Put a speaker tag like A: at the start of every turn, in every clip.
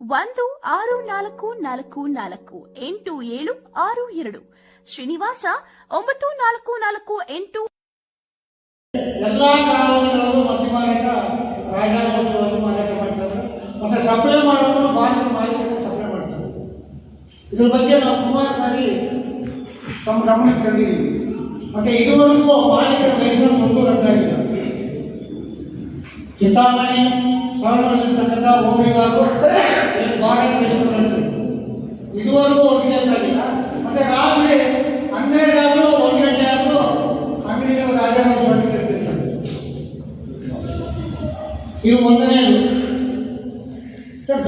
A: ಒಂದು, ಆರು, ನಾಲ್ಕು ನಾಲ್ಕು ನಾಲ್ಕು, ಎಂಟು, ಏಳು, ಆರು, ಎರಡು. ಶ್ರೀನಿವಾಸ, ಒಂಬತ್ತು, ನಾಲ್ಕು ನಾಲ್ಕು, ಎಂಟು.
B: ಎಲ್ಲ ಮಾಡ್ತಾರೆ. ಮತ್ತೆ ಮಾಡ್ತಾರೆ. ಇದ್ರ ಬಗ್ಗೆ ನಾವು ಸುಮಾರು ಸಾರಿ ತಮ್ಮ ತಂದಿದ್ದೀವಿ. ಮತ್ತೆ ಇದುವರೆಗೂ ಮಾಲೀಕರ ಲೈಸೆನ್ಸ್ ಒಂದು ರದ್ದಾಗಿಲ್ಲ ಚಿಂತಾಮಣಿ ಸವರ್ಣಿರ್ತಕ್ಕಂಥ ಹೋಬಳಿಗಾರು ಮಾರಾಟ ಲೈಸೆನ್ಸ್ ಇದುವರೆಗೂ ಲೈಸೆನ್ಸ್ ಆಗಿಲ್ಲ. ಮತ್ತೆ ರಾತ್ರಿ ಹನ್ನೆರಡು ಆದರೂ ಒಂದು ಗಂಟೆ ಆದರೂ ಅಂಗಡಿಗಳು ಬಂದಿರ್ತಾರೆ ಇದು ಒಂದನೇದು ಸರ್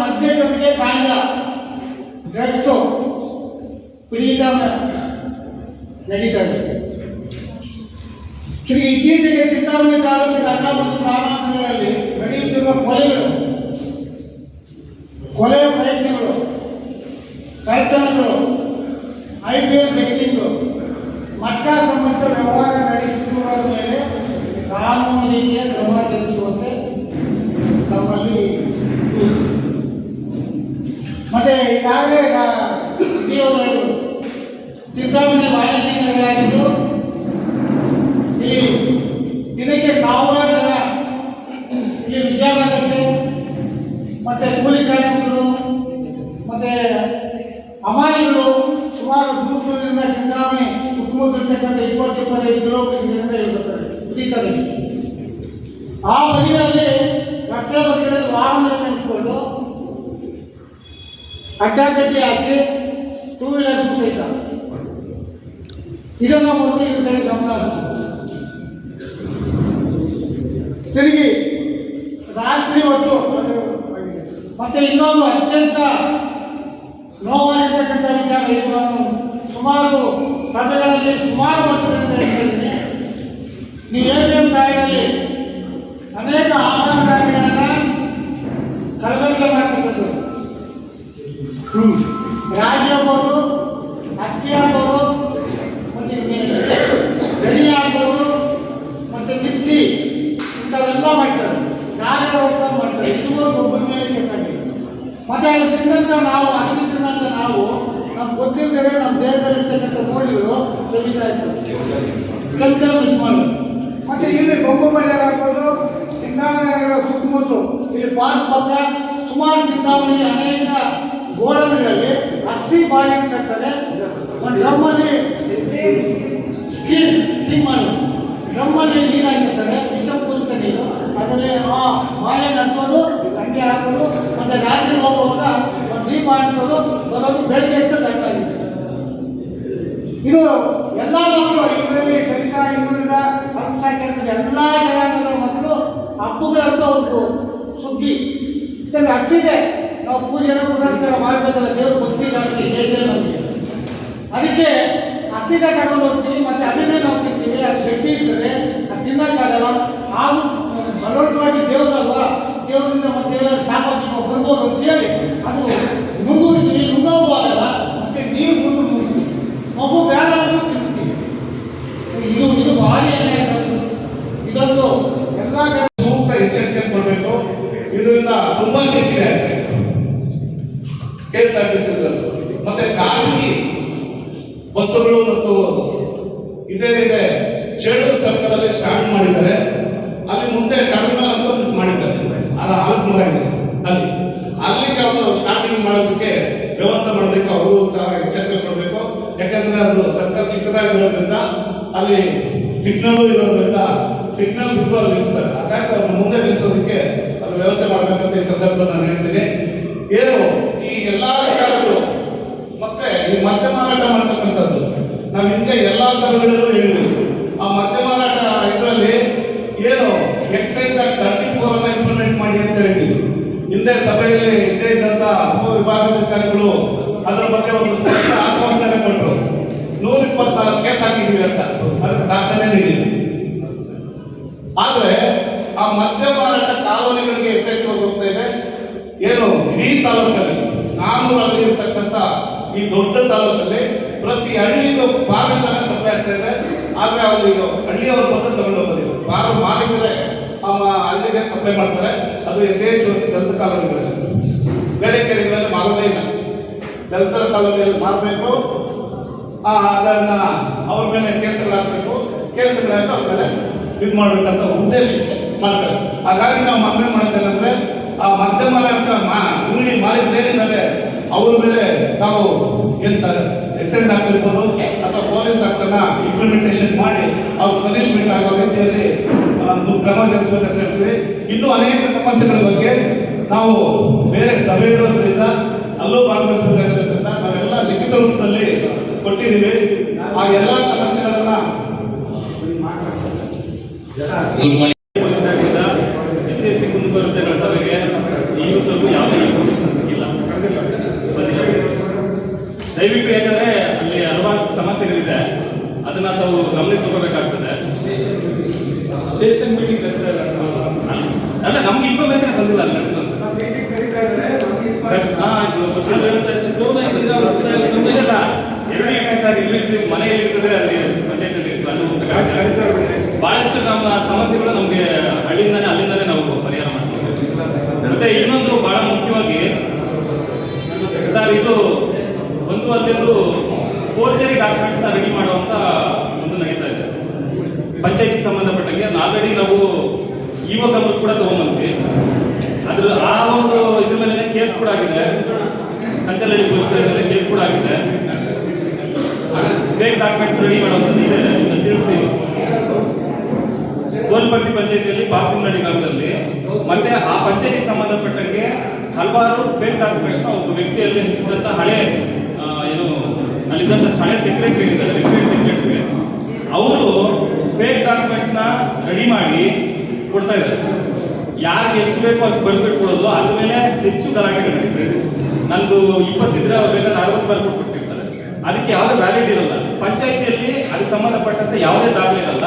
B: ಮಧ್ಯ ಜೊತೆಗೆ ಕಾಯ್ದ ಡ್ರಗ್ಸು ಪೀಡಿತ ನಡೀತಾ ಇದೆ Shri ಕಳ್ತನಗಳು I P L betting ಮಟ್ಟ ಸಂಬಂಧ ವ್ಯವಹಾರ ನಡೆಸುತ್ತಿರುವವರ ಮೇಲೆ ಕಾನೂನು ರೀತಿಯ ಕ್ರಮ ಜರುಗಿಸುವಂತೆ ನಮ್ಮಲ್ಲಿ ತಿಳಿಸಿದೆ. ಮತ್ತೆ ಈಗಾಗಲೇ ಅವರು ಹೇಳಿದರು ಚಿಂತಾಮಣಿ ವಾಣಿಜ್ಯ ಇಪ್ಪತ್ತು ಇಪ್ಪತ್ತೈದು ಉಚಿತವಾಗಿ ಆ ಬದಿಯಲ್ಲಿ ರಸ್ತೆ ಬದಿಗಳಲ್ಲಿ ವಾಹನ ನಿಲ್ಲಿಸಿಕೊಂಡು ಅಡ್ಡಾಗಡ್ಡಿ ಹಾಕಿ ಟೂ ವೀಲರ್ ಸಹಿತ. ಇದನ್ನು ಒಂದು ಕಡೆ ಗಮನ ತಿರುಗಿ, ರಾತ್ರಿ ಹೊತ್ತು ಮತ್ತೆ ಇನ್ನೊಂದು ಅತ್ಯಂತ ನೋವಾಗಿರ್ತಕ್ಕಂಥ ವಿಚಾರ ಇದು. ನಾನು ಸುಮಾರು ಸಭೆಗಳಲ್ಲಿ ಸುಮಾರು ವರ್ಷಗಳಿಂದ ಹೇಳ್ತಿದ್ದೀನಿ ನೀವು ಎ ಪಿ ಸಾಯಿನಲ್ಲಿ ಅನೇಕ ಆಹಾರ ಧಾನ್ಯಗಳನ್ನು ಕಲಬೆರಕೆ ಮಾಡ್ತಕ್ಕಂಥದ್ದು ರಾಗಿ ಆಗ್ಬೋದು, ಅಕ್ಕಿ ಆಗ್ಬೋದು, ಮತ್ತು ಗಣಿ ಆಗ್ಬೋದು, ಮತ್ತು ಮಿರ್ಚಿ ಇಂಥವೆಲ್ಲ ಮಾಡ್ತಾರೆ. ಕಾರ್ಯ ಹೋಗ್ತಾ ಮಾಡ್ತಾರೆ. ಇದುವರೆಗೂ ಒಬ್ಬರ ಮೇಲೆ ಕೇಸಾಗಿದೆ ಮತ್ತೆ ಅದು ತಿನ್ನಂತ ನಾವು, ಅಷ್ಟು ತಿನ್ನಂತ ನಾವು ನಮ್ಗೆ ಗೊತ್ತಿಲ್ಲದೆ ನಮ್ಮ ದೇಹದಲ್ಲಿ ಇರ್ತಕ್ಕಂಥ ಮೌಲ್ಯಗಳು ತೆಗಿತಾ ಇತ್ತು ಕೆಮಿಕಲ್ ಮಿಸ್ ಮತ್ತೆ ಇಲ್ಲಿ ಬೊಂಬು ಬಜಾರ್ ಹಾಕೋದು ಚಿಂತಾಮಣಿ ಸುತ್ತಮುತ್ತು ಇಲ್ಲಿ ಪಾರ್ಕ್ ಪಕ್ಕ ಸುಮಾರು ಚಿಂತಾಮಣಿ ಅನೇಕ ಗೋಡನ್ಗಳಲ್ಲಿ ಅಸ್ಥಿ ಬಾರಿ ಕಟ್ತಾರೆ ಒಂದು ಡ್ರಮ್ಮಲ್ಲಿ ಸ್ಕೀಮ್ ಸ್ಕೀಮ್ ಮಾಡೋದು ಡ್ರಮ್ಮಲ್ಲಿ ನೀರು ಹಾಕಿರ್ತಾರೆ ಕುರಿತ ನೀರು. ಅದರಲ್ಲಿ ಆ ಮಾಲೆ ನಟ್ಟೋದು ಹಂಗೆ ಹಾಕೋದು, ಮತ್ತೆ ರಾತ್ರಿ ಹೋಗುವಾಗ ಒಂದು ದೀಪ ಬರೋದು ಬೆಳಗ್ಗೆ ಎಷ್ಟು ಇದು ಎಲ್ಲ ಮಕ್ಕಳು ಇದರಲ್ಲಿ ದಲಿತ ಹಿಂದುಳಿದ ಅಲ್ಪಸಂಖ್ಯಾತರ ಎಲ್ಲ ಜನಾಂಗದ ಮಕ್ಕಳು ಹಬ್ಬಗಳಂತ ಒಂದು ಸುದ್ದಿ. ಇದನ್ನು ಅಷ್ಟಿದೆ ನಾವು ಪೂಜೆನ ಪುನಸ್ಕಾರ ಮಾಡಬೇಕಲ್ಲ, ದೇವರು ಗೊತ್ತಿಲ್ಲ ಅಂತ. ಹೇಗೆ ಅದಕ್ಕೆ ಹಸಿದ ತಗೊಂಡು ಹೋಗ್ತೀವಿ, ಮತ್ತೆ ಅದನ್ನೇ ನಾವು ತಿಂತೀವಿ, ಅದು ಗಟ್ಟಿ ಇರ್ತದೆ, ಅದು ತಿನ್ನಕ್ಕಾಗಲ್ಲ. ಹಾಗೂ ಬಲವಂತವಾಗಿ ದೇವರಲ್ವಾ ದೇವರಿಂದ ಮತ್ತೇನ ಶಾಪ ದೀಪ ಬರ್ಬೋದು ಅಂತೇಳಿ ಅದು ಮುಂದುವರಿಸಿ ನುಂಗೋಗುವಾಗಲ್ಲ ಮತ್ತೆ ನೀವು
C: ಮುಂದೆ ಮುಗಿಸ್ತೀವಿ ಮಗು ಬೇಡ ಅಂತ ತಿಳಿಸ್ತೀವಿ ಇದು ಇದು ಭಾರಿ ಅನ್ಯಾಯ ಇದೊಂದು ಎಲ್ಲ ಕಡೆ ಸೂಕ್ತ ಎಚ್ಚರಿಕೆ ಕೊಡಬೇಕು. ಇದರಿಂದ ತುಂಬಾ ಕೆಟ್ಟಿದೆ. K S R T C ಮತ್ತೆ ಖಾಸಗಿ ಬಸ್ಸುಗಳು ಮತ್ತು ಇದೇ ಇದೆ ಚೇಳೂರು ಸರ್ಕಲಲ್ಲಿ ಸ್ಟಾರ್ಟ್ ಮಾಡಿದ್ದಾರೆ. ಯಾಕಂದ್ರೆ ಅದು ಸರ್ಕಲ್ ಚಿಕ್ಕದಾಗಿರೋದ್ರಿಂದ ಅಲ್ಲಿ ಸಿಗ್ನಲ್ ಇರೋದ್ರಿಂದ ಸಿಗ್ನಲ್ ಬಿಟ್ಟು ಅಲ್ಲಿ ನಿಲ್ಲಿಸ್ತಾರೆ ಹಾಗಾಗಿ ಅವ್ರನ್ನ ಮುಂದೆ ನಿಲ್ಲಿಸೋದಕ್ಕೆ ಅದು ವ್ಯವಸ್ಥೆ ಮಾಡಬೇಕಂತ ಈ ಸಂದರ್ಭ ನಾನು ಹೇಳ್ತೀನಿ. ಏನು, ಈ ಎಲ್ಲಾ ವಿಚಾರಗಳು, ಮತ್ತೆ ಈ ಮದ್ಯ ಮಾರಾಟ ಮಾಡ್ತಕ್ಕಂಥದ್ದು ನಾವು ಹಿಂದೆ ಎಲ್ಲಾ ಸಭೆಗಳಲ್ಲೂ ಹೇಳಿದ್ವಿ. ಆ ಮದ್ಯ ಮಾರಾಟ ಇದರಲ್ಲಿ ಏನು ಎಕ್ಸೈಸ್ ಆಗಿ ತರ್ಟಿ ಫೋರ್ ಅನ್ನ ಇಂಪ್ಲಿಮೆಂಟ್ ಮಾಡಿ ಅಂತ ಹೇಳಿದ್ವಿ. ಹಿಂದೆ ಸಭೆಯಲ್ಲಿ ಇದ್ದೇ ಇದ್ದಂತ ಉಪ ವಿಭಾಗಾಧಿಕಾರಿಗಳು ಅದರ ಬಗ್ಗೆ ಒಂದು ಸ್ಪಷ್ಟ ಆಶ್ವಾಸನೆ ಕೊಟ್ಟರು ನೂರ ಇಪ್ಪತ್ನಾಲ್ಕು ಕೇಸ್ ಹಾಕಿದ್ವಿ ಅಂತ. ಅದಕ್ಕೆ ದಾಖಲೆ ನೀಡಿದ್ವಿ ಆದ್ರೆ ಆ ಮದ್ಯ ಮಾರಾಟ ಕಾಲೋನಿಗಳಿಗೆ ಯಥೇಚ್ಛವಾಗಿ ಹೋಗ್ತಾ ಇದೆ. ಏನು? ಇಡೀ ತಾಲೂಕಲ್ಲಿ ನಾನೂರು ಅಲ್ಲಿ ಇರ್ತಕ್ಕಂಥ ಈ ದೊಡ್ಡ ತಾಲೂಕಲ್ಲಿ ಪ್ರತಿ ಹಳ್ಳಿಗೂ ಬಾಗಿಲನ್ನ ಸಪ್ಲೈ ಆಗ್ತಾ ಇದೆ. ಆದ್ರೆ ಅವರು ಈಗ ಹಳ್ಳಿಯವರು ಬಂದು ತಗೊಂಡು ಹೋಗೋದಿಲ್ಲ ಬಾರು ಮಾಲೀಕರೇ ಆ ಹಳ್ಳಿಗೆ ಸಪ್ಲೈ ಮಾಡ್ತಾರೆ. ಅದು ಯಥೇಚ್ಛವಾಗಿ ದಲಿತ ಕಾಲೋನಿಗಳಲ್ಲಿ. ಬೇರೆ ಕೆರೆಗಳಲ್ಲಿ ಮಾರೋದೇ ಇಲ್ಲ. ದಲಿತರ ಕಾಲೋನಿಯಲ್ಲಿ ಮಾರಬೇಕು. ಅದನ್ನ ಅವ್ರ ಮೇಲೆ ಕೇಸುಗಳಾಗಬೇಕು ಕೇಸುಗಳಾಗಿ ಅವ್ರ ಮೇಲೆ ಇದು ಮಾಡಬೇಕಂತ ಉದ್ದೇಶಕ್ಕೆ ಮಾಡ್ತಾರೆ. ಹಾಗಾಗಿ ನಾವು ಮನವಿ ಮಾಡ್ತೇನೆಂದ್ರೆ ಆ ಮಧ್ಯಮ ಮಾರಾಟ ಮಾ ಅಂಗಡಿ ಮಾಲೀಕರು ಏನಿದ್ದಾರೆ ಅವ್ರ ಮೇಲೆ ತಾವು ಎಂತ ಎಕ್ಸೆಂಟ್ ಆಗಿರ್ಬೋದು ಅಥವಾ ಪೊಲೀಸ್ ಆಕ್ಟನ್ನ ಇಂಪ್ಲಿಮೆಂಟೇಷನ್ ಮಾಡಿ ಅವ್ರು ಪನಿಷ್ಮೆಂಟ್ ಆಗೋ ರೀತಿಯಲ್ಲಿ ಒಂದು ಕ್ರಮ ಜರುಗಿಸ್ಬೇಕಂತ ಹೇಳ್ತೀವಿ. ಇನ್ನೂ ಅನೇಕ ಸಮಸ್ಯೆಗಳ ಬಗ್ಗೆ ನಾವು ಬೇರೆ ಸಭೆ ಇರೋದ್ರಿಂದ, ಅಲ್ಲೂ ಭಾಗವಹಿಸಬೇಕಾಗಿರೋದ್ರಿಂದ ನಾವೆಲ್ಲ ಲಿಖಿತ ರೂಪದಲ್ಲಿ ಕೊಟ್ಟಿದ್ದೀವಿ. ಆ ಎಲ್ಲ ಸಮಸ್ಯೆಗಳನ್ನ
D: ಎಸ್ ಸಿ ಎಸ್ ಟಿ ಕುಂದುಕೊರತೆಗಳ ಸಭೆಗೆ ಸ್ವಲ್ಪ ಯಾವುದೇ ಇನ್ಫಾರ್ಮೇಶನ್ ಸಿಕ್ಕಿಲ್ಲ. ಬಂದಿಲ್ಲ ದಯವಿಟ್ಟು ಯಾಕಂದ್ರೆ ಅಲ್ಲಿ ಹಲವಾರು ಸಮಸ್ಯೆಗಳಿದೆ. ಅದನ್ನ ತಾವು ಗಮನಕ್ಕೆ ತಗೋಬೇಕಾಗ್ತದೆ.
C: ಸ್ಟೇಷನ್ ಮೀಟಿಂಗ್
D: ಅಲ್ಲ ನಮ್ಗೆ ಇನ್ಫಾರ್ಮೇಶನ್ ಬಂದಿಲ್ಲ ಅಲ್ಲಿ ನಡೆದಿರೋದು. ಹಾ ಇದು ಗೊತ್ತಿಲ್ಲ ಎರಡು ಇರ್ತೀವಿ ಸರ್ ಇಲ್ಲಿ ಮನೆಯಲ್ಲಿ ಇರ್ತದೆ, ಅಲ್ಲಿ ಪಂಚಾಯತಿಯಲ್ಲಿ ಇರ್ತದೆ. ಬಹಳಷ್ಟು ನಮ್ಮ ಸಮಸ್ಯೆಗಳು ನಮಗೆ ಹಳ್ಳಿಯಿಂದಾನೆ ಅಲ್ಲಿಂದಾನೆ ನಾವು ಪರಿಹಾರ ಮಾಡ್ತೀವಿ. ಮತ್ತೆ ಇನ್ನೊಂದು ಬಹಳ ಮುಖ್ಯವಾಗಿ, ಸರ್, ಇದು ಒಂದು ಅಲ್ಲೊಂದು ಫೋರ್ಜರಿ ಡಾಕ್ಯುಮೆಂಟ್ಸ್ನ ರೆಡಿ ಮಾಡುವಂತ ಒಂದು ನಡೀತಾ ಇದೆ. ಪಂಚಾಯತಿಗೆ ಸಂಬಂಧಪಟ್ಟಂಗೆ. ಆಲ್ರೆಡಿ ನಾವು ಇವಾಗ ಕೂಡ ತಗೊಂಡ್ಬಂದ್ವಿ ಅದ್ರ ಆ ಒಂದು ಇದ್ರ ಮೇಲೆ ಕೇಸ್ ಕೂಡ ಆಗಿದೆ. ಕಂಚಲಹಳ್ಳಿ ಪೊಲೀಸ್ ಸ್ಟೇಷನ್ ಕೇಸ್ ಕೂಡ ಆಗಿದೆ. ಫೇಕ್ ಡಾಕ್ಯುಮೆಂಟ್ಸ್ ರೆಡಿ ಮಾಡುವಂಥದ್ದು ಇದೆ ತಿಳಿಸ್ತೀನಿ. ತಿಳಿಸ್ತೀವಿ ಪಂಚಾಯಿತಿಯಲ್ಲಿ ಪಾಪುನಡಿ ಗ್ರಾಮದಲ್ಲಿ ಮತ್ತೆ ಆ ಪಂಚಾಯತಿಗೆ ಸಂಬಂಧಪಟ್ಟಂಗೆ ಹಲವಾರು ಫೇಕ್ ಡಾಕ್ಯುಮೆಂಟ್ಸ್ನ ಒಬ್ಬ ವ್ಯಕ್ತಿಯಲ್ಲಿ ಇದ್ದಂಥ ಹಳೆ ಏನು, ಅಲ್ಲಿದ್ದಂಥ ಹಳೆ ಸೆಕ್ರೆಟರಿ ಇದ್ದಾರೆ ರಿಟೈರ್ಡ್ ಸೆಕ್ರೆಟರಿ ಅವರು ಫೇಕ್ ಡಾಕ್ಯುಮೆಂಟ್ಸ್ನ ರೆಡಿ ಮಾಡಿ ಕೊಡ್ತಾ ಇದ್ದಾರೆ. ಯಾರಿಗೆ ಎಷ್ಟು ಬೇಕೋ ಅಷ್ಟು ಬರ್ಬಿಟ್ಟು ಕೊಡೋದು, ಅದ್ರ ಮೇಲೆ ಹೆಚ್ಚು ಗಲಾಟೆಗಳು ನಡೀತಾರೆ ನಂದು ಇಪ್ಪತ್ತಿದ್ರೆ ಅವ್ರು ಬೇಕಾದ್ರೆ ಅರವತ್ತು ಬರ್ಬಿಟ್ಟು ಕೊಟ್ಟಿರ್ತಾರೆ ಅದಕ್ಕೆ ಯಾವುದೇ ವ್ಯಾಲಿಡ್ ಇರಲ್ಲ. ಪಂಚಾಯತಿಯಲ್ಲಿ ಅದಕ್ಕೆ ಸಂಬಂಧಪಟ್ಟಂತೆ ಯಾವುದೇ ದಾಖಲೆ ಇರಲ್ಲ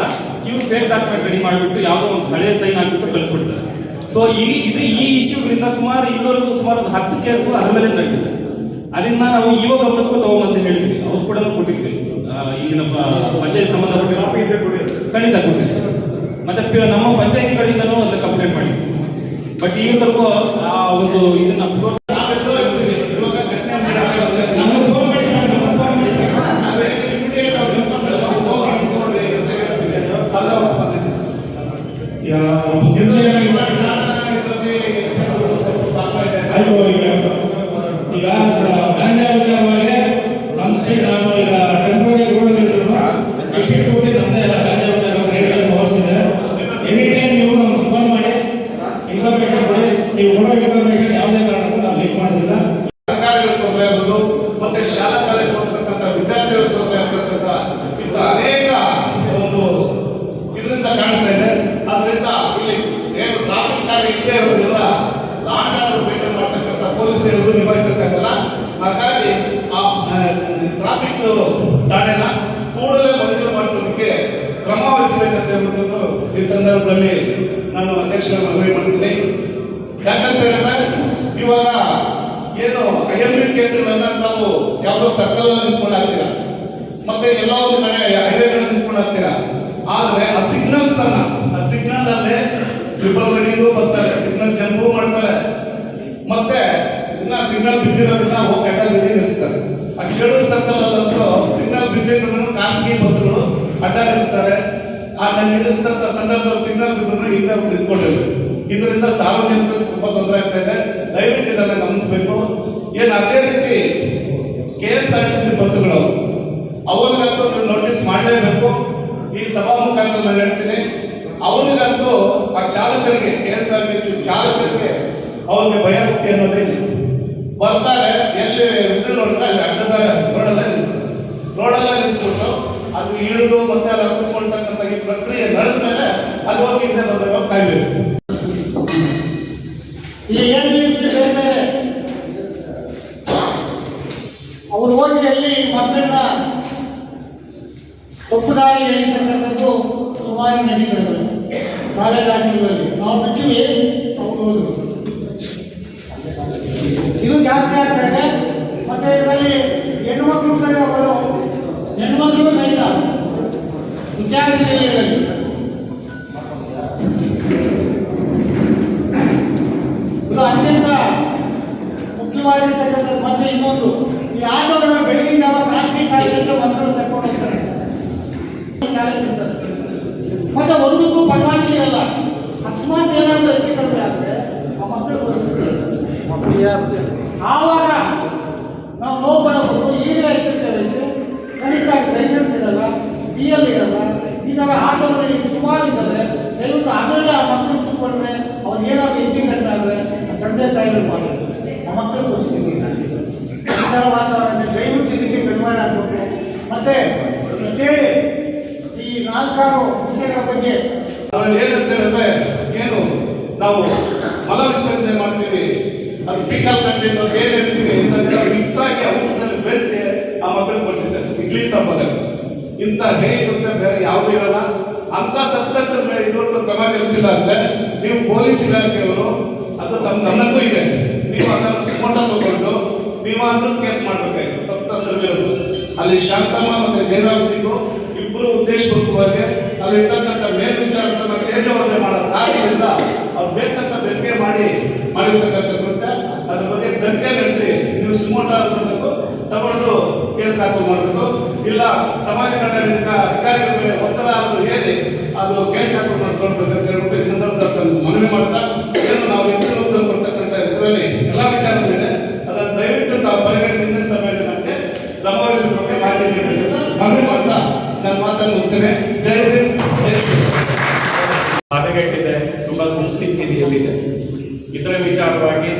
D: ಇವ್ರು ಫೇಕ್ ಡಾಕ್ಯುಮೆಂಟ್ ರೆಡಿ ಮಾಡಿಬಿಟ್ಟು ಯಾವುದೋ ಒಂದು ಸ್ಥಳೀಯ ಸೈನ್ ಹಾಕಿಬಿಟ್ಟು ಕಳಿಸ್ಬಿಡ್ತಾರೆ. ಸೊ ಈ ಇದು ಈ ಇಶ್ಯೂಗಳಿಂದ ಸುಮಾರು ಇಲ್ಲಿವರೆಗೂ ಸುಮಾರು ಒಂದು ಹತ್ತು ಕೇಸ್ಗಳು ಅದ್ರ ಮೇಲೆ ನಡೆದಿದೆ ಅದನ್ನ ನಾವು ಇವಾಗ ಗಮನಕ್ಕೂ ತಗೊಂಬಂತ ಹೇಳಿದ್ವಿ. ಅವ್ರು ಕೂಡ ಕೊಟ್ಟಿದ್ವಿ. ಈಗಿನ ಪಂಚಾಯತ್ ಸಂಬಂಧಪಟ್ಟ ಖಂಡಿತ ಕೊಡ್ತೀವಿ. ಮತ್ತೆ ನಮ್ಮ ಪಂಚಾಯತಿ ಕಡೆಯಿಂದನೂ ಒಂದು ಕಂಪ್ಲೇಂಟ್ ಮಾಡಿದ್ವಿ. ಬಟ್ ಈ ಆ ಒಂದು ಇದನ್ನ upload
C: ನಮಗೆ ಫೋನ್ ಮಾಡಿ ಸರ್ ನಮಗೆ ಫೋನ್ ಮಾಡಿ ಸರ್
E: ಆಯ್ತು ಈಗ ಈಗ ಗಾಂಜಾ ವಿಚಾರವಾಗಿ ನಮ್ಮ ಸ್ಟೇಟ್ ನಾನು ಈಗ ಟೆಂಪ್ರರಿ ರೋಡ್ ಇದ್ರು ಎಷ್ಟು ಕೋಟಿ ನಮ್ಮದೇ ಗಾಂಜಾ ವಿಚಾರವಾಗಿ ರೇಡಿಯೋ ಹೊರಿಸಿದೆ ಎನಿ ಟೈಮ್ ನೀವು ನಮ್ಗೆ ಫೋನ್ ಮಾಡಿ ಇನ್ಫಾರ್ಮೇಶನ್ ಕೊಡಿ ನೀವು ಕೊಡೋ ಇನ್ಫಾರ್ಮೇಶನ್ ಯಾವುದೇ ಕಾರಣಕ್ಕೂ ನಾವು ಲೀಕ್ ಮಾಡೋದಿಲ್ಲ
C: ಸರ್ಕಾರಗಳಿಗೆ ತೊಂದರೆ ಆಗೋದು ಮತ್ತೆ ಶಾಲಾ ಕಾಲೇಜು ಹೋಗ್ತಕ್ಕಂಥ ವಿದ್ಯಾರ್ಥಿಗಳಿಗೆ ತೊಂದರೆ ಆಗ್ತಕ್ಕಂಥ ಇಂಥ ಅನೇಕ ಒಂದು ಇದರಿಂದ ಕಾಣಿಸ್ತಾ ಇದೆ ಆದ್ರಿಂದ ಇಲ್ಲಿ ಏನು ಟ್ರಾಫಿಕ್ ಕಾರ್ಯ ಇಲ್ಲದೆ ಇರೋದ್ರಿಂದ ಲಾಂಡ್ ಆರ್ಡರ್ ಮೇಂಟೈನ್ ಮಾಡ್ತಕ್ಕಂಥ ಪೊಲೀಸರು ನಿಭಾಯಿಸಕ್ಕಾಗಲ್ಲ ಹಾಗಾಗಿ ಆ ಟ್ರಾಫಿಕ್ ಠಾಣೆನ ಕೂಡಲೇ ಮಂಜೂರು ಮಾಡಿಸೋದಕ್ಕೆ ಕ್ರಮ ವಹಿಸಬೇಕಂತ ಹೇಳ್ಬಿಟ್ಟು ಈ ಸಂದರ್ಭದಲ್ಲಿ ನಾನು ಅಧ್ಯಕ್ಷರ ಮನವಿ ಮಾಡ್ತೀನಿ ಯಾಕಂತ ಹೇಳಿದ್ರೆ ಇವಾಗ ಪಿ ಕೇಸುಗಳನ್ನ ನಾವು ಯಾವುದೋ ಸರ್ಕಲ್ ನಿಂತ್ಕೊಂಡು ಹಾಕ್ತೀರಾ ಮತ್ತೆ ಎಲ್ಲ ಒಂದು ಕಡೆ ಹೈವೇ ನಿಂತ್ಕೊಂಡು ಹಾಕ್ತೀರಾ ಆದ್ರೆ ಆ ಸಿಗ್ನಲ್ಸ್ ಅನ್ನ, ಆ ಸಿಗ್ನಲ್ ಅಲ್ಲೇ ಟ್ರಿಪಲ್ ರನ್ನಿಂಗು ಬರ್ತಾರೆ ಸಿಗ್ನಲ್ ಜಂಪು ಮಾಡ್ತಾರೆ. ಮತ್ತೆ ಇನ್ನ ಸಿಗ್ನಲ್ ಬಿದ್ದಿರೋದನ್ನ ಹೋಗಿ ಕಟ್ಟಾಗಿ ನಿಲ್ಲಿಸ್ತಾರೆ. ಆ ಚೇಳೂರು ಸರ್ಕಲ್ ಅಲ್ಲಂತೂ ಸಿಗ್ನಲ್ ಬಿದ್ದಿದ್ರು ಖಾಸಗಿ ಬಸ್ಗಳು ಅಡ್ಡ ನಿಲ್ಲಿಸ್ತಾರೆ. ಆ ನಾನು ನಿಲ್ಲಿಸಿದಂತ ಸಂದರ್ಭದಲ್ಲಿ ಸಿಗ್ನಲ್ ಬಿದ್ದರು ಹಿಂದೆ ನಿಂತ್ಕೊಂಡಿದ್ರು ಇದರಿಂದ ಸಾರ್ವಜನಿಕರಿಗೆ ತುಂಬಾ ತೊಂದರೆ ಆಗ್ತಾ ಇದೆ. ದಯವಿಟ್ಟು ಇದನ್ನ ಗಮನಿಸಬೇಕು. ಏನು ಅದೇ ರೀತಿ K S R T C ಬಸ್ಸುಗಳು. ಅವರಿಗಂತೂ ನೀವು ನೋಟಿಸ್ ಮಾಡಲೇಬೇಕು. ಈ ಸಭಾ ಮುಖಾಂತರ ನಾನು ಹೇಳ್ತೀನಿ. ಅವನಿಗಂತೂ ಆ ಚಾಲಕರಿಗೆ K S R T C ಚಾಲಕರಿಗೆ ಅವ್ರಿಗೆ ಭಯಭಕ್ತಿ ಅನ್ನೋದೇ ಬರ್ತಾರೆ, ಎಲ್ಲಿ ವಿಸಿಲ್ ನೋಡಿದ್ರೆ ಅಲ್ಲಿ ಅಡ್ಡದಾರೆ ರೋಡಲ್ಲ ನಿಲ್ಲಿಸ್ತಾರೆ ರೋಡಲ್ಲ ನಿಲ್ಲಿಸ್ಬಿಟ್ಟು ಅದು ಇಳಿದು ಮತ್ತೆ ಅಲ್ಲಿ ಹಬ್ಬಿಸ್ಕೊಳ್ತಕ್ಕಂಥ ಈ ಪ್ರಕ್ರಿಯೆ ನಡೆದ ಮೇಲೆ ಅಲ್ಲಿ ಹೋಗಿ ಬಂದಾಗ ಕಾಯ್ಬೇಕು
B: ಇಲ್ಲಿ ಏನು ಬೇರೆ ಬೇರೆ ಅವ್ರು ಹೋಗಿ ಅಲ್ಲಿ ಮಕ್ಕಳನ್ನ ತಪ್ಪು ದಾರಿ ಎಳಿತಕ್ಕಂಥದ್ದು ಕಾಲೇಜ್ ಹಾಕಿದಲ್ಲಿ ನಾವು ಬಿಟ್ಟಿವಿ ಅವ್ರು ಹೋದ್ರು ಇದು ಜಾಸ್ತಿ ಆಗ್ತಾ ಇದೆ. ಮತ್ತೆ ಇದರಲ್ಲಿ ಹೆಣ್ಮಕ್ಳು ಸಹ ಅವರು ಹೆಣ್ಮಕ್ಳು ಸಹಿತ ವಿದ್ಯಾರ್ಥಿಗಳಲ್ಲಿ ಇದು ಅತ್ಯಂತ ಮುಖ್ಯವಾಗಿರ್ತಕ್ಕಂಥ ಮತ್ತೆ ಇನ್ನೊಂದು ಈ ಆಟೋಗಳನ್ನ ಬೆಳಗಿನ ಜಾವ ಖಾಸಗಿ ಶಾಲೆಗಳಿಗೆ ಮಕ್ಕಳು ತಕೊಂಡು ಹೋಗ್ತಾರೆ ಶಾಲೆಗೆ ಬಿಡ್ತಾರೆ. ಮತ್ತೆ ಒಂದಕ್ಕೂ ಪರವಾಗಿ ಇರಲ್ಲ ಅಕಸ್ಮಾತ್ ಏನಾದರೂ ಹೆಚ್ಚು ಕಡಿಮೆ ಆದರೆ ಆ ಮಕ್ಕಳು ಪರಿಸ್ಥಿತಿ ಆವಾಗ ನಾವು ನೋವು ಮಾಡಬೇಕು ಈಗ ಎಚ್ಚರಿಕೆ ಕನಿಷ್ಠ ಲೈಸೆನ್ಸ್ ಇರಲ್ಲ ಡಿ ಎಲ್ ಇರಲ್ಲ ಈ ಥರ ಆಟೋಗಳಲ್ಲಿ ಸುಮಾರು ಇದ್ದಾರೆ ದಯವಿಟ್ಟು ಅದರಲ್ಲೇ ಆ ಮಕ್ಕಳು ಕೂತ್ಕೊಂಡ್ರೆ ಅವ್ರಿಗೆ ಏನಾದ್ರು ಹೆಚ್ಚು ಕಡಿಮೆ ಆದರೆ ತಂದೆ ತಾಯಿಗಳು ಮಾಡೋದು ಆ ಮಕ್ಕಳು ಪರಿಸ್ಥಿತಿ ಏನಾಗಿದೆ ಈ ಥರ ವಾತಾವರಣ ದಯವಿಟ್ಟು ಇದಕ್ಕೆ ಕಡಿವಾಣ ಆಗಬೇಕು ಮತ್ತೆ ಇಷ್ಟೇ ಈ ನಾಲ್ಕಾರು ವಿಷಯಗಳ ಬಗ್ಗೆ
C: ಅದ್ರಲ್ಲಿ ಏನಂತ ಹೇಳಿದ್ರೆ ಏನು ನಾವು ಮಲ ವಿಸರ್ಜನೆ ಮಾಡ್ತೀವಿ. ಅದು ಫೀಕಲ್ ಕಂಟೆಂಟ್ ಏನ್ ಹೇಳ್ತೀವಿ ಮಿಕ್ಸ್ ಆಗಿ ಊಟದಲ್ಲಿ ಬೆಳೆಸಿ ಆ ಮಕ್ಕಳಿಗೆ ಬಡಿಸಿದ್ದಾರೆ ಇಡ್ಲಿ ಸಾಂಬಾರ ಇಂಥ ಹೇಗೆ ಅಂತ ಬೇರೆ ಯಾವುದೂ ಇರಲ್ಲ. ಅಂತ ತಪ್ಪಿಸದ ಮೇಲೆ ಇನ್ನೊಂದು ಕ್ರಮ ಕಲಿಸಿಲ್ಲ ಅಂದ್ರೆ ನೀವು ಪೊಲೀಸ್ ಇಲಾಖೆಯವರು ಅದು ತಮ್ಮ ನನ್ನಕ್ಕೂ ಇದೆ. ನೀವು ಅದನ್ನು ಸುಮೋಟ ತಗೊಂಡು ನೀವು ಅದ್ರ ಕೇಸ್ ಮಾಡ್ಬೇಕಾಗಿತ್ತು ತಪ್ಪಿಸಲಿರೋದು ಅಲ್ಲಿ ಶಾಂತಮ್ಮ ಮತ್ತೆ ಜಯರಾಮ್ ಸಿಂಗು ಇಬ್ಬರು ಉದ್ದೇಶಪೂರ್ವಕವಾಗಿ ಅಲ್ಲಿ ಇರ್ತಕ್ಕಂಥ ಮೇಲ್ವಿಚಾರಕರನ್ನ ತೇಜವರ್ಧನೆ ಮಾಡೋ ಅವ್ರು ಬೇಕಂತ ಬೆಂಕೆ ಮಾಡಿ ಮಾಡಿರ್ತಕ್ಕಂಥ ಕೃತ್ಯ, ಅದ್ರ ಬಗ್ಗೆ ದಂಗೆ ನಡೆಸಿ, ನೀವು ಸುಮೋಟ ಅನ್ನಬೇಕು ತಗೊಂಡು ಕೇಸ್ ದಾಖಲು ಮಾಡಬೇಕು. ಇಲ್ಲ ಸಮಾಜ ಕಲ್ಯಾಣ ಅಧಿಕಾರಿಗಳ ಮೇಲೆ ಒತ್ತಡ ಆದರೂ ಹೇಳಿ, ಅದು ಕೇಸ್ ದಾಖಲು ಮಾಡ್ಕೊಳ್ಬೇಕು ಈ ಸಂದರ್ಭದಲ್ಲಿ ಮನವಿ ಮಾಡ್ತಾ, ಏನು ನಾವು ಎದುರು ಕೊಡ್ತಕ್ಕಂಥ ಇದರಲ್ಲಿ ಎಲ್ಲ ವಿಚಾರಗಳಿದೆ ಅದನ್ನು ದಯವಿಟ್ಟು ತಾವು ಪರಿಗಣಿಸಿ ಹಿಂದಿನ ನಮಗೆ ಕ್ರಮವಹಿಸುವ ಬಗ್ಗೆ ಮಾಹಿತಿ ನೀಡಬೇಕು ಅಂತ ಮನವಿ ಮಾಡ್ತಾ, ನನ್ನ ಮಾತನ್ನು ಮುಗಿಸ್ತೇನೆ. ಜೈ ಭೀಮ್ ಜೈ ಶ್ರೀ
F: ಹದಗೆಟ್ಟಿದೆ ತುಂಬ ದುಸ್ಥಿತಿಯಲ್ಲಿದೆ ಇದರ ವಿಚಾರವಾಗಿ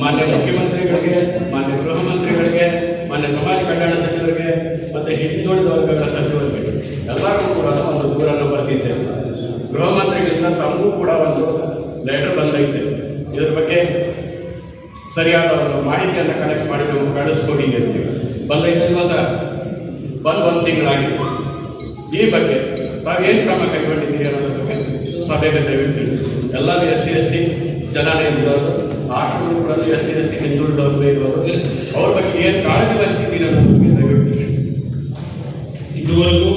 F: ಮಾನ್ಯ ಮುಖ್ಯಮಂತ್ರಿಗಳಿಗೆ, ಮಾನ್ಯ ಗೃಹ ಮಂತ್ರಿಗಳಿಗೆ, ಮಾನ್ಯ ಸಮಾಜ ಕಲ್ಯಾಣ ಸಚಿವರಿಗೆ, ಮತ್ತು ಹಿಂದುಳಿದ ವರ್ಗಗಳ ಸಚಿವರಿಗೆ ಎಲ್ಲರಿಗೂ ಕೂಡ ಒಂದು ದೂರನ್ನು ಬರೆದಿದ್ದೆ. ಗೃಹ ಮಂತ್ರಿಗಳಿಂದ ತಮಗೂ ಕೂಡ ಒಂದು ಲೆಟರ್ ಬಂದೈತೆ. ಇದರ ಬಗ್ಗೆ ಸರಿಯಾದ ಒಂದು ಮಾಹಿತಿಯನ್ನು ಕಲೆಕ್ಟ್ ಮಾಡಿ ನಾವು ಕಳಿಸ್ಕೊಡಿ ಅಂತೀವಿ ಬಂದೈತೆ ಇಲ್ವಾ ಸರ್? ಬಂದು ಒಂದು ತಿಂಗಳಾಗಿದೆ. ಈ ಬಗ್ಗೆ ತಾವೇನು ಕ್ರಮ ಕೈಗೊಂಡಿದ್ದೀರಿ ಅನ್ನೋದ್ರ ಬಗ್ಗೆ? ಸಭೆಗೆ ದಯವಿಟ್ಟು ತಿಳಿಸಿ ಎಲ್ಲರೂ ಎಸ್ ಸಿ ಎಸ್ ಟಿ ಜನನೇ ಇರೋರು ಆಟಗಳು ಕೂಡ ಎಸ್ ಸಿ ಎಸ್ ಟಿ ಹಿಂದುಳಿದವರಿಗೆ ಇರೋರು ಅವ್ರ ಬಗ್ಗೆ ಏನು ಕಾಳಜಿ ವಹಿಸಿದ್ದೀರಿ ಅನ್ನೋದ್ರ ಬಗ್ಗೆ ದಯವಿಟ್ಟು ತಿಳಿಸಿ
E: ಇದುವರೆಗೂ